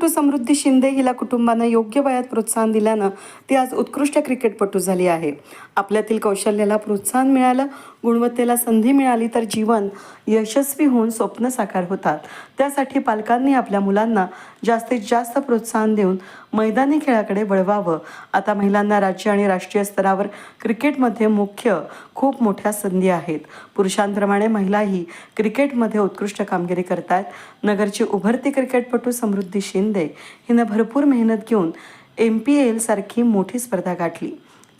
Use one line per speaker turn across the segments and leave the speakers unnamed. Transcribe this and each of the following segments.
क्रिकेटपटू समृद्धी शिंदे हिला कुटुंबानं योग्य वयात प्रोत्साहन दिल्यानं ती आज उत्कृष्ट क्रिकेटपटू झाली आहे. आपल्यातील कौशल्याला प्रोत्साहन मिळालं गुणवत्तेला संधी मिळाली तर जीवन यशस्वी होऊन स्वप्न साकार होतात. त्यासाठी पालकांनी आपल्या मुलांना जास्तीत जास्त प्रोत्साहन देऊन मैदानी खेळाकडे वळवावं. आता महिलांना राज्य आणि राष्ट्रीय स्तरावर क्रिकेटमध्ये मुख्य खूप मोठ्या संधी आहेत. पुरुषांप्रमाणे महिलाही क्रिकेटमध्ये उत्कृष्ट कामगिरी करतायत. नगरची उभरती क्रिकेटपटू समृद्धी शिंदे हिनं भरपूर मेहनत घेऊन एम पी एल सारखी मोठी स्पर्धा गाठली.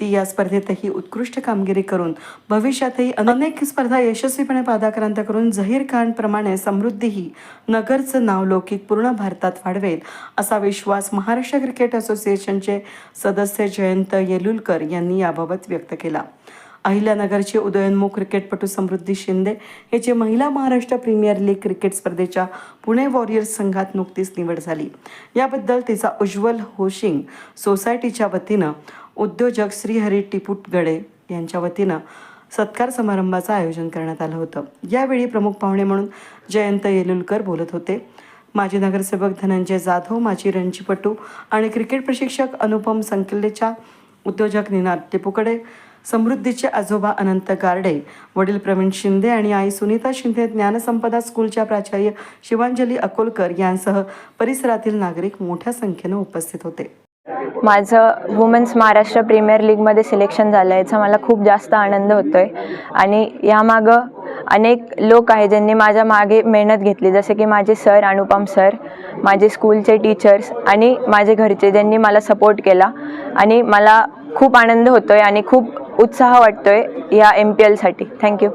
ती या स्पर्धेतही उत्कृष्ट कामगिरी करून भविष्यातही अनेक स्पर्धा यशस्वीपणे पादाक्रांत करून झहीर खान प्रमाणे समृद्धीही नगरचं नाव लौकिक पूर्ण भारतात वाढवेल असा विश्वास महाराष्ट्र क्रिकेट असोसिएशनचे सदस्य जयंत येलुलकर यांनी याबाबत व्यक्त केला. अहिल्यानगरचे उदयोन्मुख क्रिकेटपटू समृद्धी शिंदे याची महिला महाराष्ट्र प्रीमियर लीग क्रिकेट स्पर्धेच्या पुणे वॉरियर्स संघात नुकतीच निवड झाली. याबद्दल तिचा उज्ज्वल होशिंग सोसायटीच्या वतीनं उद्योजक श्रीहरी टिपुटगडे यांच्या वतीनं सत्कार समारंभाचं आयोजन करण्यात आलं होतं. यावेळी प्रमुख पाहुणे म्हणून जयंत येलुलकर बोलत होते. माजी नगरसेवक धनंजय जाधव माजी रणजीपटू आणि क्रिकेट प्रशिक्षक अनुपम संकिल्लेच्या उद्योजक निनाद टिपुकडे समृद्धीचे आजोबा अनंत गारडे वडील प्रवीण शिंदे आणि आई सुनीता शिंदे ज्ञानसंपदा स्कूलच्या प्राचार्य शिवांजली अकोलकर यांसह परिसरातील नागरिक मोठ्या संख्येनं उपस्थित होते.
माझं वुमेन्स महाराष्ट्र प्रीमियर लीगमध्ये सिलेक्शन झालं याचा मला खूप जास्त आनंद होतो आहे आणि यामागं अनेक लोक आहे ज्यांनी माझ्या मागे मेहनत घेतली जसे की माझे सर अनुपम सर माझे स्कूलचे टीचर्स आणि माझे घरचे ज्यांनी मला सपोर्ट केला. आणि मला खूप आनंद होतो आहे आणि खूप उत्साह वाटतो आहे या M P एलसाठी thank you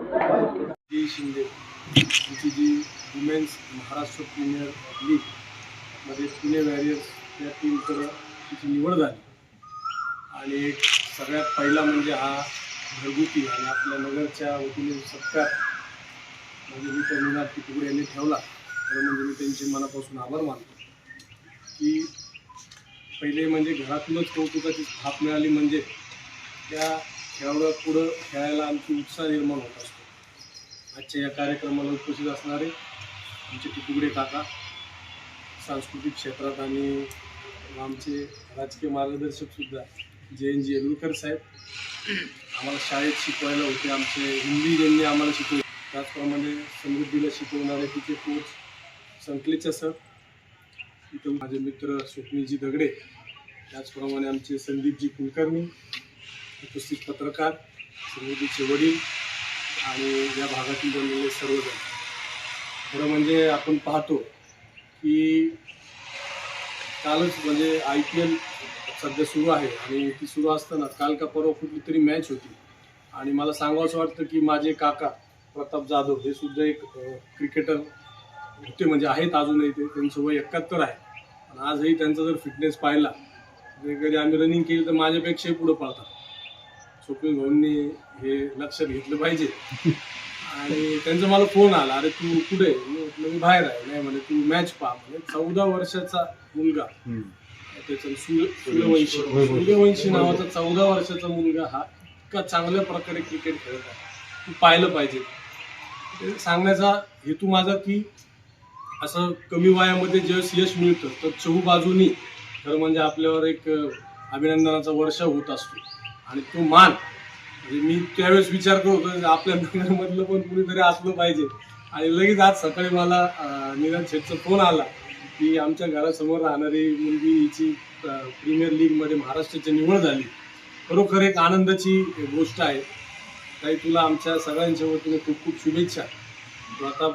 women's Maharashtra premier लीगमध्ये पुणे वॅरियर्स या टीमकडं तिची निवड झाली. आणि सगळ्यात पहिला म्हणजे हा घरगुती आणि आपल्या नगरच्या वतीने सत्कार म्हणजे मी त्या तिकडे यांनी ठेवला तर म्हणजे मी त्यांचे मनापासून आभार मानतो. की पहिले म्हणजे घरातूनच कौतुकाची थाप मिळाली म्हणजे त्या खेळाडूला पुढं खेळायला आमची उत्साह निर्माण होत असतो. आजच्या या कार्यक्रमाला उपस्थित असणारे आमचे तुकडे काका सांस्कृतिक क्षेत्रात आणि आमचे राजकीय मार्गदर्शक सुद्धा जयंत जी येलुरकर साहेब. आम्हाला शाळेत शिकवायला होते आमचे हिंदी ज्यांनी आम्हाला शिकवले त्याचप्रमाणे समृद्धीला शिकवणारे तिचे कोच संकलेचा सर इथं माझे मित्र स्वप्नीजी दगडे त्याचप्रमाणे आमचे संदीपजी कुलकर्णी उपस्थित पत्रकार समृद्धीचे वडील आणि या भागातील बनलेले सर्वजण. खरं म्हणजे आपण पाहतो की कालच म्हणजे आय पी एल सध्या सुरू आहे आणि ती सुरू असताना काल का परवा कुठली तरी मॅच होती. आणि मला सांगावंसं वाटतं की माझे काका प्रताप जाधव हे सुद्धा एक क्रिकेटर होते म्हणजे आहेत अजूनही ते त्यांचं वय एकाहत्तर आहे. आणि आजही त्यांचा जर फिटनेस पाहिला कधी आम्ही रनिंग केली तर माझ्यापेक्षाही पुढं पळतात. स्वप्नील भाऊंनी हे लक्षात घेतलं पाहिजे. आणि त्यांचा मला फोन आला अरे तू कुठे मी म्हटलं मी बाहेर आहे. नाही म्हणे तू मॅच पहा. म्हणे चौदा वर्षाचा मुलगा. त्याचं सूर्य सूर्यवंशी सूर्यवंशी नावाचा चौदा वर्षाचा मुलगा हा इतका चांगल्या प्रकारे क्रिकेट खेळत आहे. तू पाहिलं पाहिजे. ते सांगण्याचा हेतू माझा की असं कमी वयामध्ये ज्यावेळेस यश मिळतं तर चहू बाजूनी खरं म्हणजे आपल्यावर एक अभिनंदनाचा वर्षा होत असतो. आणि तो मान म्हणजे मी त्यावेळेस विचार करत होतो आपल्या नगरमधलं पण कुणीतरी असलं पाहिजे. आणि लगेच आज सकाळी मला अं, निरज शेठचा फोन आला की आमच्या घरासमोर राहणारी मुलगी हिची प्रीमियर लीगमध्ये महाराष्ट्राची निवड झाली. खरोखर एक आनंदाची गोष्ट आहे. काही तुला आमच्या सगळ्यांच्या वतीने खूप खूप शुभेच्छा. तू आता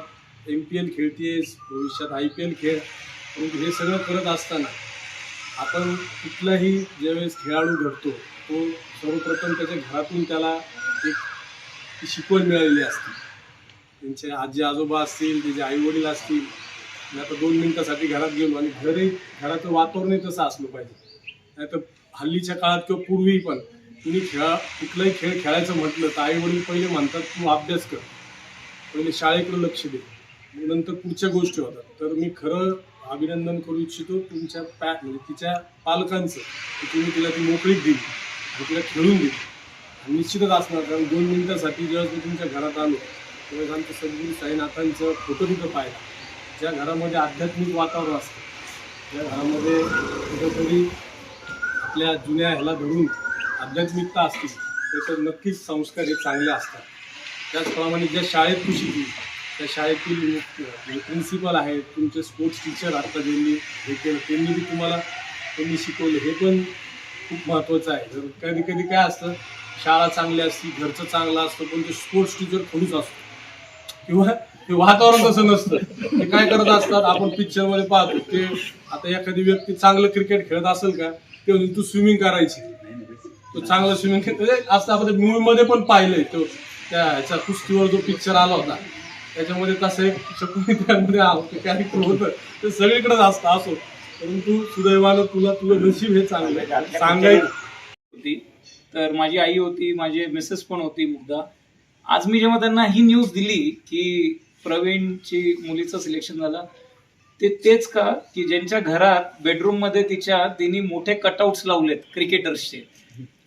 एम पी एल खेळतेस भविष्यात आय पी एल खेळ. परंतु हे सगळं करत असताना आपण कुठलाही ज्यावेळेस खेळाडू घडतो तो सर्वप्रथम त्याच्या घरातून त्याला एक ती शिकवण मिळालेली असते. त्यांचे आजी आजोबा असतील त्याचे आईवडील असतील नाही तर दोन मिनटासाठी घरात गेलो आणि घरही घराचं वातावरणही तसं असलं पाहिजे. नाही तर हल्लीच्या काळात किंवा पूर्वी पण तुम्ही खेळा कुठलाही खेळ खेळायचं म्हटलं तर आईवडील पहिले म्हणतात तू अभ्यास कर. पहिले शाळेकडे लक्ष दे. नंतर पुढच्या गोष्टी होतात. तर मी खरं अभिनंदन करू इच्छितो तुमच्या पॅ म्हणजे तिच्या पालकांचं की तुम्ही तिला ती मोकळीक दिली. आणि तिला खेळून दिली निश्चितच असणार कारण दोन मिनिटासाठी जेव्हा मी तुमच्या घरात आलो तेव्हा आमचं सद्गुरू साईनाथांचं फोटो तिथं पाहिला. ज्या घरामध्ये आध्यात्मिक वातावरण असतं
त्या घरामध्ये कुठंतरी आपल्या जुन्या ह्याला धरून आध्यात्मिकता असतील त्याचं नक्कीच संस्कार हे चांगले असतात. त्याचप्रमाणे ज्या शाळेत तू शिकली त्या शाळेतील प्रिन्सिपल आहेत तुमचे स्पोर्ट्स टीचर आता ज्यांनी हे केलं त्यांनी बी तुम्हाला त्यांनी शिकवलं हे पण खूप महत्त्वाचं आहे. जर कधी कधी काय असतं शाळा चांगली असती घरचं चांगलं असतं पण ते स्पोर्ट्स टीचर खडूच असतो. किंवा ते वातावरण तसं नसतं. ते काय करत असतात आपण पिक्चरमध्ये पाहतो ते आता एखादी व्यक्ती चांगलं क्रिकेट खेळत असेल का ते तू स्विमिंग करायची. तो चांगलं स्विमिंग असं आपण मूवीमध्ये पण पाहिलंय तो त्या ह्याच्या कुस्तीवर जो पिक्चर आला होता. त्याच्यामध्ये तसं एक शकुनी त्यामध्ये कॅरेक्टर होतं ते सगळीकडेच असतं असो. परंतु सुदैवानं तुला तुझं नशीब हे चांगलं आहे. सांगायचं.
होती. तर माझी आई होती माझे मिसेस पण होती मुग्धा. आज मी जेव्हा त्यांना ही न्यूज दिली की प्रवीणची मुलीचं सिलेक्शन झालं ते तेच का की ज्यांच्या घरात बेडरूममध्ये तिच्या तिने मोठे कटआउट्स लावलेत क्रिकेटर्सचे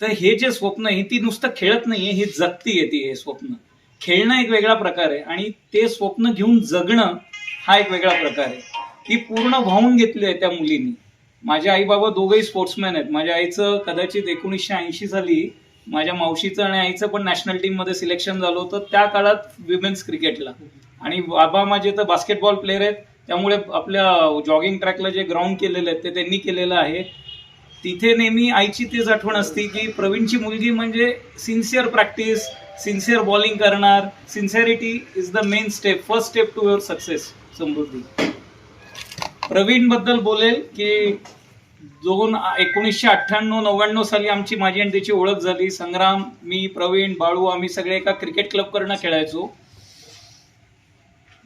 तर हे जे स्वप्न आहे ती नुसतं खेळत नाहीये हे जगतीये ती हे स्वप्न. खेळणं एक वेगळा प्रकार आहे आणि ते स्वप्न घेऊन जगणं हा एक वेगळा प्रकार आहे. ती पूर्ण वाहून घेतली आहे त्या मुलीनी. माझे आई बाबा दोघेही स्पोर्ट्समॅन आहेत. माझ्या आईचं कदाचित एकोणीसशे ऐंशी साली माझ्या मावशीचं आणि आईचं पण नॅशनल टीममध्ये सिलेक्शन झालं होतं. त्या काळात विमेन्स क्रिकेटला आणि बाबा माझे तर बास्केटबॉल प्लेअर आहेत. त्यामुळे आपल्या जॉगिंग ट्रॅकला जे ग्राउंड केलेलं आहे ते त्यांनी केलेलं आहे. तिथे नेहमी आईची तेच आठवण असते की प्रवीणची मुलगी म्हणजे सिन्सिअर प्रॅक्टिस सिन्सिअर बॉलिंग करणार. Sincerity is the main step first step to your success Samruddhi. प्रवीणबद्दल बोलेल की दोन एकोणीसशे अठ्ठ्याण्णव नव्याण्णव साली आमची माझी आणि त्याची ओळख झाली. संग्राम मी प्रवीण बाळू आम्ही सगळे एका क्रिकेट क्लब करणं खेळायचो.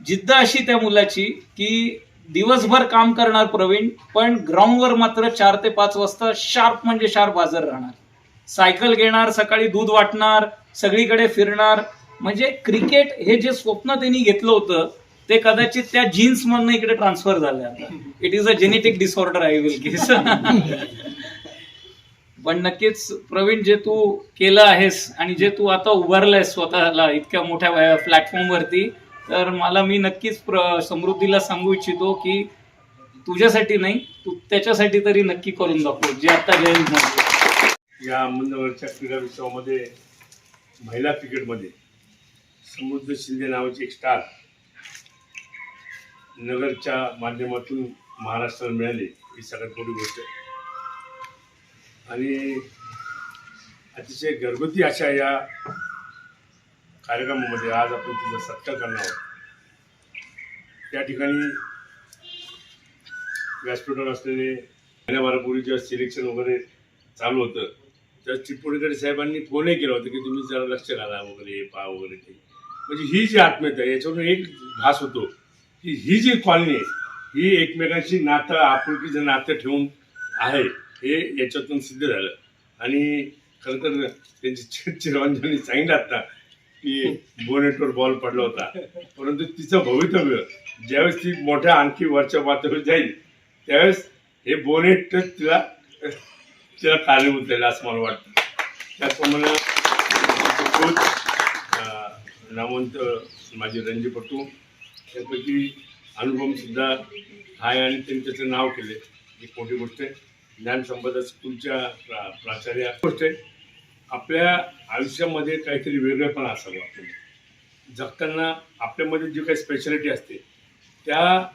जिद्द अशी त्या मुलाची की दिवसभर काम करणार प्रवीण पण ग्राउंडवर मात्र चार ते पाच वाजता शार्प म्हणजे शार्प हजर राहणार. सायकल घेणार सकाळी दूध वाटणार सगळीकडे फिरणार. म्हणजे क्रिकेट हे जे स्वप्न त्यांनी घेतलं होतं ते कदाचित त्या जीन्स मधनं इकडे ट्रान्सफर झाले आता. It is a genetic disorder I will case पण नक्कीच प्रवीण जे तू केलं आहेस आणि जे तू आता उभारलंयस स्वतःला इतक्या मोठ्या प्लॅटफॉर्म वरती तर मला मी नक्कीच समृद्धीला सांगू इच्छितो की तुझ्यासाठी नाही तू त्याच्यासाठी तरी नक्की करून दाखव जे आता जयंत
या अहमदनगरच्या क्रीडा विश्वामध्ये महिला क्रिकेटमध्ये समृद्ध शिंदे नावाची एक स्टार नगरच्या माध्यमातून महाराष्ट्राला मिळाली ही सगळ्यात मोठी गोष्ट. आहे आणि अतिशय घरगुती अशा या कार्यक्रमामध्ये आज आपण तिचा सत्कार करणार आहोत. त्या ठिकाणी व्यासपीठावर असलेले महिन्याभरापूर्वी सिलेक्शन वगैरे चालू होतं तेव्हा चिटपोळीकडे साहेबांनी फोनही केला होता की तुम्ही जरा लक्ष घाला वगैरे हे पहा वगैरे ते. म्हणजे ही जी आत्मीयता याच्यावरून एक भास होतो. की ही जी कॉलनी आहे ही एकमेकांशी नातं आपुलकीचं नातं ठेवून आहे हे याच्यातून सिद्ध झालं. आणि खरं तर त्यांची चिरंजनी सांगितलं आता की बोनेटवर बॉल पडला होता. परंतु तिचं भवितव्य ज्यावेळेस ती मोठ्या आणखी वरच्या पातळीवर जाईल त्यावेळेस हे बोनेट तिला तिला कारणीभूत झालं असं मला वाटतं. त्याचप्रमाणे कोच नामवंत माझे रणजीपटू त्यापैकी अनुपम सुद्धा आहे आणि त्यांनी त्याचं नाव केले. ही मोठी गोष्ट आहे. ज्ञानसंपदा स्कूलच्या प्रा प्राचार्या. गोष्ट आहे आपल्या आयुष्यामध्ये काहीतरी वेगळेपणा असावं. आपण जगताना आपल्यामध्ये जी काही स्पेशालिटी असते त्या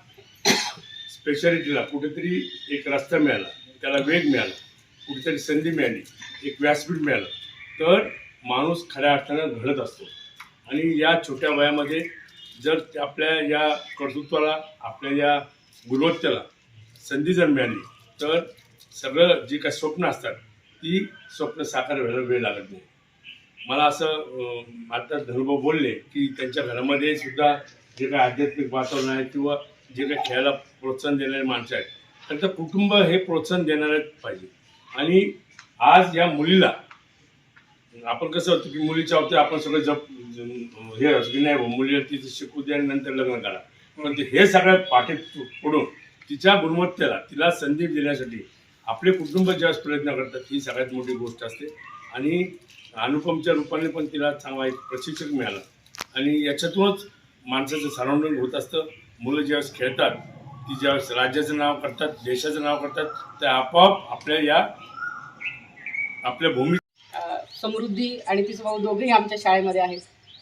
स्पेशालिटीला कुठेतरी एक रस्ता मिळाला. त्याला वेग मिळाला. कुठेतरी संधी मिळाली. एक व्यासपीठ मिळालं. तर माणूस खऱ्या अर्थानं घडत असतो. आणि या छोट्या वयामध्ये जर आपल्या या कर्तृत्वाला आपल्या या गुणवत्तेला संधी जर मिळाली तर सगळं जी काही स्वप्न असतात ती स्वप्न साकार व्हायला वेळ लागत नाही. मला असं आता धनुभाऊ बोलले की त्यांच्या घरामध्ये सुद्धा जे काही आध्यात्मिक वातावरण आहे किंवा जे काही खेळायला प्रोत्साहन देणारे माणसं आहेत त्यांचं कुटुंब हे प्रोत्साहन देणारे पाहिजे. आणि आज या मुलीला आपण कसं होतं की मुलीच्या बाबतीत आपण सगळं जप हे असं की तिथे तिचं शिकू दे आणि नंतर लग्न करा पण ते हे सगळं पाठीत पडून तिच्या गुणवत्तेला तिला संधी देण्यासाठी आपले कुटुंब ज्यावेळेस प्रयत्न करतात ही सगळ्यात मोठी गोष्ट असते. आणि अनुपमच्या रूपाने पण तिला चांगला एक प्रशिक्षक मिळाला. आणि याच्यातूनच माणसाचं सराउंडिंग होत असतं. मुलं ज्यावेळेस खेळतात
ती ज्यावेळेस राज्याचं नाव करतात देशाचं नाव करतात ते आपोआप आपल्या या आपल्या भूमी
समृद्धी आणि तिचं भाऊ दोघेही आमच्या शाळेमध्ये आहेत.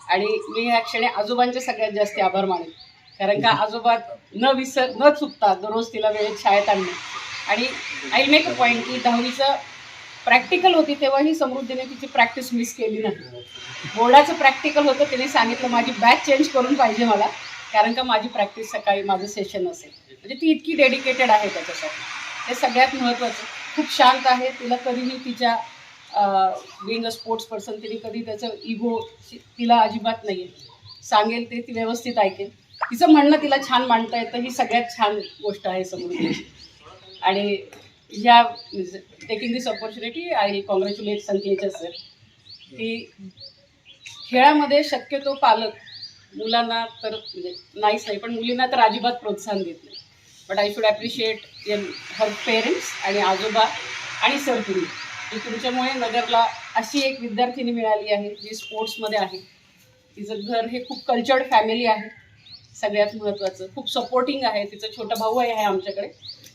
आणि मी या क्षणी आजोबांचे सगळ्यात जास्त आभार मानेन. कारण का आजोबा न विसर न चुकता दररोज तिला वेळेत शाळेत आणणे आणि आय मेक अ पॉईंट की दहावीचं प्रॅक्टिकल होती तेव्हाही समृद्धीने तिची प्रॅक्टिस मिस केली नाही. बोर्डाचं प्रॅक्टिकल होतं तिने सांगितलं माझी बॅच चेंज करून पाहिजे मला कारण का माझी प्रॅक्टिस सकाळी माझं सेशन असेल. म्हणजे ती इतकी डेडिकेटेड आहे त्याच्यासाठी. हे सगळ्यात महत्त्वाचं खूप शांत आहे तिला कधीही तिच्या बिंग अ स्पोर्ट्स पर्सन तिने कधी त्याचं इगो तिला अजिबात नाही आहे सांगेल ते ती व्यवस्थित ऐकेल. तिचं म्हणणं तिला छान मांडता येतं ही सगळ्यात छान गोष्ट आहे समृद्धीची आणि ह्या taking this opportunity I congratulate संकेच्या sir की खेळामध्ये शक्यतो पालक मुलांना तर म्हणजे नाहीच नाही पण मुलींना तर अजिबात प्रोत्साहन देत नाही. But I should appreciate her parents आणि आजोबा आणि सर तुम्ही. की तुमच्यामुळे नगरला अशी एक विद्यार्थिनी मिळाली आहे जी स्पोर्ट्समध्ये आहे. तिचं घर हे खूप कल्चर्ड फॅमिली आहे. सगळ्यात महत्त्वाचं खूप सपोर्टिंग आहे. तिचं छोटा भाऊ आहे आमच्याकडे.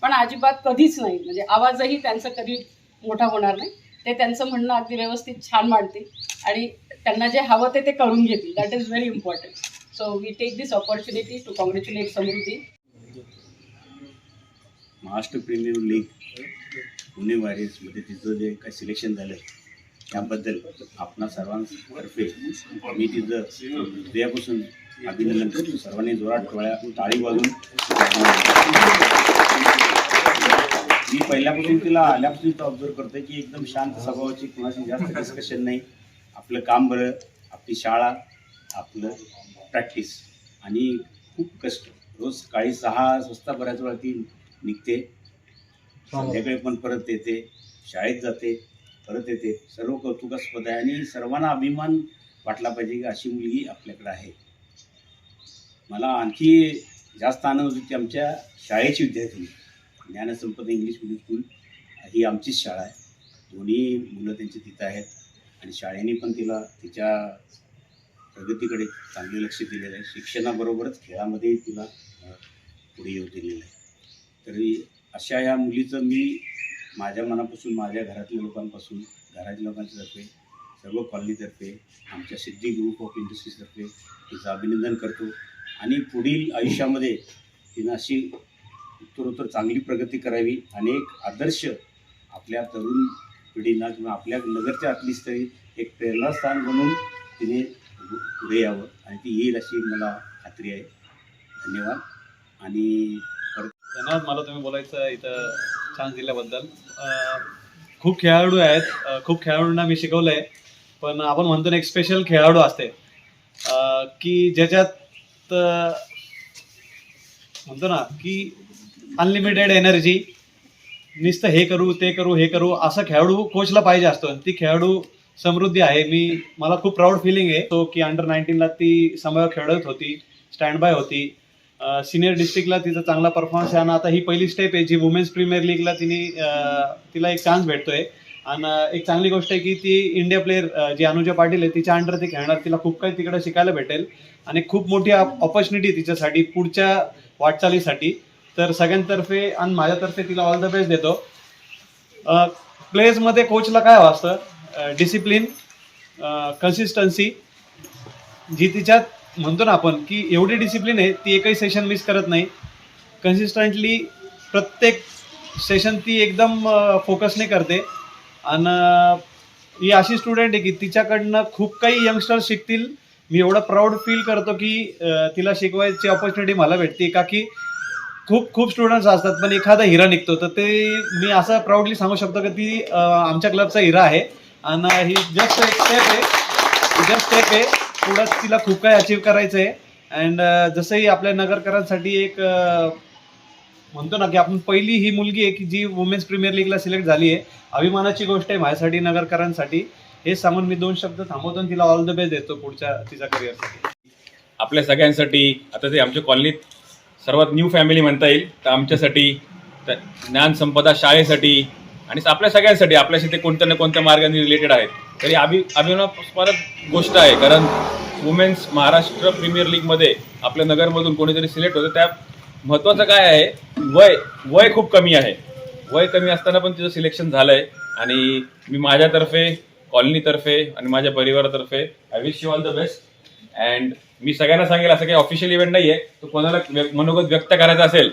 पण अजिबात कधीच नाही. म्हणजे आवाजही त्यांचा कधी मोठा होणार नाही. ते त्यांचं म्हणणं अगदी व्यवस्थित छान मांडतील. आणि त्यांना जे हवं ते ते करून घेतील. That is very important so we take this opportunity to congratulate Samruddhi
Maharashtra premier league Pune वॉरियर्समध्ये तिचं जे काही सिलेक्शन झालं त्याबद्दल आपणा सर्वांतर्फे मी तिचं हृदयापासून अभिनंदन करतो. सर्वांनी जोरात टोळ्या टाळी वाजून मी पहिल्यापासून तिला आल्यापासून तर ऑब्झर्व करतोय की एकदम शांत स्वभावाची कुणाशी जास्त डिस्कशन नाही. आपलं काम बरं आपली शाळा आपलं प्रॅक्टिस आणि खूप कष्ट. रोज सकाळी सहा वाजता बऱ्याच वेळा ती निघते. संध्याकाळी पण परत येते शाळेत जाते परत येते. सर्व कौतुकास्पद आहे आणि सर्वांना अभिमान वाटला पाहिजे की अशी मुलगी आपल्याकडे आहे. मला आणखी जास्त आनंद होती की आमच्या शाळेची विद्यार्थिनी ज्ञानसंपदा इंग्लिश मिडियम स्कूल ही आमचीच शाळा आहे. दोन्ही मुलं त्यांची तिथं आहेत आणि शाळेने पण तिला तिच्या प्रगतीकडे चांगले लक्ष दिलेलं आहे. शिक्षणाबरोबरच खेळामध्ये तिला पुढे येऊ दिलेलं आहे. तरी अशा या मुलीचं मी माझ्या मनापासून माझ्या घरातल्या लोकांपासून घरातल्या लोकांच्यातर्फे सर्व कॉलनीतर्फे आमच्या सिद्धी ग्रुप ऑफ इंडस्ट्रीजतर्फे तिचं अभिनंदन करतो. आणि पुढील आयुष्यामध्ये तिनं अशी उत्तरोत्तर चांगली प्रगती करावी. आणि एक आदर्श आपल्या तरुण पिढींना किंवा आपल्या नगरच्या आतलीच तरी एक प्रेरणास्थान बनून तिने पुढे यावं. आणि ती येईल अशी मला खात्री आहे. धन्यवाद. आणि
धन्यवाद मला तुम्ही बोलायचं इथं चान्स दिल्याबद्दल. खूप खेळाडू आहेत. खूप खेळाडूंना मी शिकवलं आहे पण आपण म्हणतो ना एक स्पेशल खेळाडू असते. की ज्याच्यात म्हणतो ना की अनलिमिटेड एनर्जी नुसतं हे करू ते करू हे करू असं खेळाडू कोचला पाहिजे असतो. आणि ती खेळाडू समृद्धी आहे. मी मला खूप प्राऊड फिलिंग आहे. तो की अंडर नाईन्टीनला ती समोर खेळत होती स्टँड बाय होती. सिनियर डिस्ट्रिक्टला तिचा चांगला परफॉर्मन्स आहे. आणि आता ही पहिली स्टेप आहे जी वुमेन्स प्रीमियर लीगला तिने तिला एक चान्स भेटतोय. आणि एक चांगली गोष्ट आहे की ती इंडिया प्लेअर जी अनुजा पाटील आहे तिच्या अंडर ती खेळणार तिला खूप काही तिकडे शिकायला भेटेल. आणि खूप मोठी ऑपॉर्च्युनिटी तिच्यासाठी पुढच्या वाटचालीसाठी. तर सगळ्यांतर्फे आणि माझ्यातर्फे तिला ऑल द बेस्ट देतो. प्लेयर्समध्ये कोचला काय हवं असतं? डिसिप्लिन कन्सिस्टन्सी जी तिच्यात म्हणतो ना आपण की एवढी डिसिप्लिन आहे ती एकही सेशन मिस करत नाही. कन्सिस्टंटली प्रत्येक सेशन ती एकदम फोकसने करते. आणि ही अशी स्टुडंट आहे की तिच्याकडनं खूप काही यंगस्टर्स शिकतील. मी एवढं प्राऊड फील करतो की तिला शिकवायची ऑपॉर्च्युनिटी मला भेटते का की खूप खूप स्टुडंट्स असतात पण एखादा हिरा निघतो. तर ते मी असं प्राऊडली सांगू शकतो की ती आमच्या क्लबचा हिरा आहे. आणि ही जस्ट एक स्टेप आहे. जस्ट एक आहे. पुढं तिला खूप काही अचीव करायचं आहे अँड जसंही आपल्या नगरकरांसाठी एक uh, म्हणतो ना की आपण पहिली ही मुलगी आहे की जी वुमेन्स प्रीमियर लीगला सिलेक्ट झाली आहे. अभिमानाची गोष्ट आहे माझ्यासाठी नगरकरांसाठी. हे सांगून मी दोन शब्द थांबवतो आणि तिला ऑल द बेस्ट देतो पुढच्या तिच्या करिअरसाठी
आपल्या सगळ्यांसाठी आता ते आमच्या कॉलनीत सर्वात न्यू फॅमिली म्हणता येईल. तर आमच्यासाठी तर ज्ञान संपदा शाळेसाठी आणि आपल्या सगळ्यांसाठी आपल्याशी ते कोणत्या ना कोणत्या मार्गाने रिलेटेड आहेत. तरी अभि अभिमानास्पद गोष्ट आहे कारण वुमेन्स महाराष्ट्र प्रीमियर लीगमध्ये आपल्या नगरमधून कोणीतरी सिलेक्ट होतं त्या महत्त्वाचं काय आहे वय वय खूप कमी आहे. वय कमी असताना पण तिचं सिलेक्शन झालं आहे आणि मी माझ्यातर्फे कॉलनीतर्फे आणि माझ्या परिवारातर्फे I wish you all the best and मी सगळ्यांना सांगेल असं काही ऑफिशियल इव्हेंट नाही आहे तो कोणाला व्य- मनोगत व्यक्त करायचा असेल